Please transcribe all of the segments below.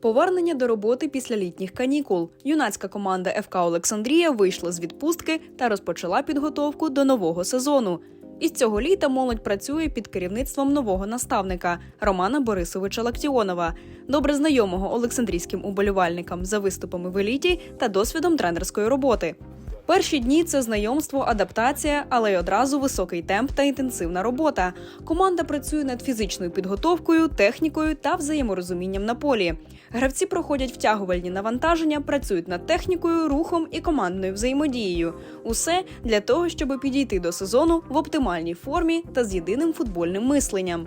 Повернення до роботи після літніх канікул. Юнацька команда ФК Олександрія вийшла з відпустки та розпочала підготовку до нового сезону. Із цього літа молодь працює під керівництвом нового наставника Романа Борисовича Лактіонова, добре знайомого олександрійським уболівальникам за виступами в еліті та досвідом тренерської роботи. Перші дні це знайомство, адаптація, але й одразу високий темп та інтенсивна робота. Команда працює над фізичною підготовкою, технікою та взаєморозумінням на полі. Гравці проходять втягувальні навантаження, працюють над технікою, рухом і командною взаємодією. Усе для того, щоб підійти до сезону в оптимальній формі та з єдиним футбольним мисленням.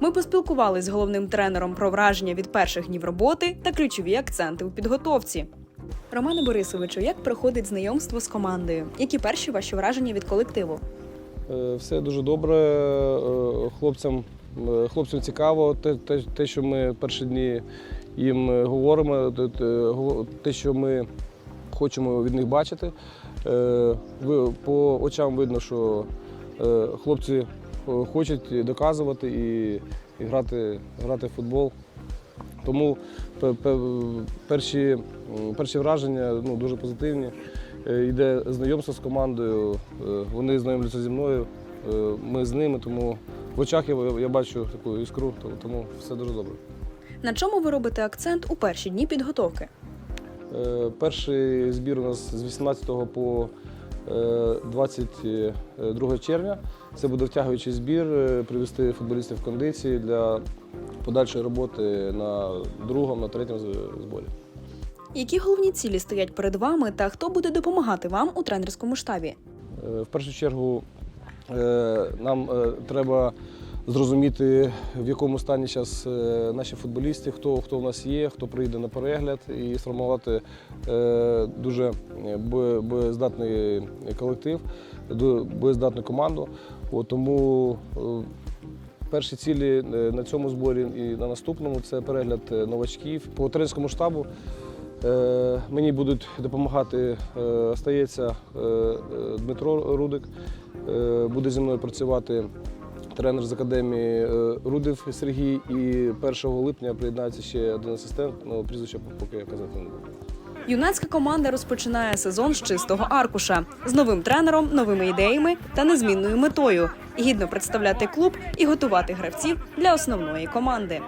Ми поспілкувалися з головним тренером про враження від перших днів роботи та ключові акценти у підготовці. Романе Борисовичу, як проходить знайомство з командою? Які перші ваші враження від колективу? Е, Все дуже добре. е, Хлопцям, е, хлопцям цікаво. Те, те, те, що ми перші дні їм говоримо, те- що ми хочемо від них бачити. По очам видно, що хлопці хочуть доказувати і, і грати, грати в футбол. Тому пе- пе- перші, перші враження ну, дуже позитивні. Е, Йде знайомство з командою, е, вони знайомляться зі мною, е, ми з ними, тому в очах я, я бачу таку іскру, тому все дуже добре. На чому ви робите акцент у перші дні підготовки? Перший збір у нас з 18 по 22 червня. Це буде втягуючий збір, е, привести футболістів в кондиції для подальшої роботи на другому, на третьому зборі. Які головні цілі стоять перед вами та хто буде допомагати вам у тренерському штабі? Е, В першу чергу е, нам е, треба зрозуміти, в якому стані зараз наші футболісти, хто, хто в нас є, хто прийде на перегляд, і сформувати е, дуже боєздатний колектив, боєздатну команду. От, тому е, перші цілі е, на цьому зборі і на наступному це перегляд е, новачків. По тренерському штабу Е, Мені будуть допомагати, е, остається е, е, Дмитро Рудик, Е, буде зі мною працювати тренер з академії е, Рудив Сергій. І 1 липня приєднається ще один асистент, ну прізвище поки я казати не буду. Юнацька команда розпочинає сезон з чистого аркуша з новим тренером, новими ідеями та незмінною метою гідно представляти клуб і готувати гравців для основної команди.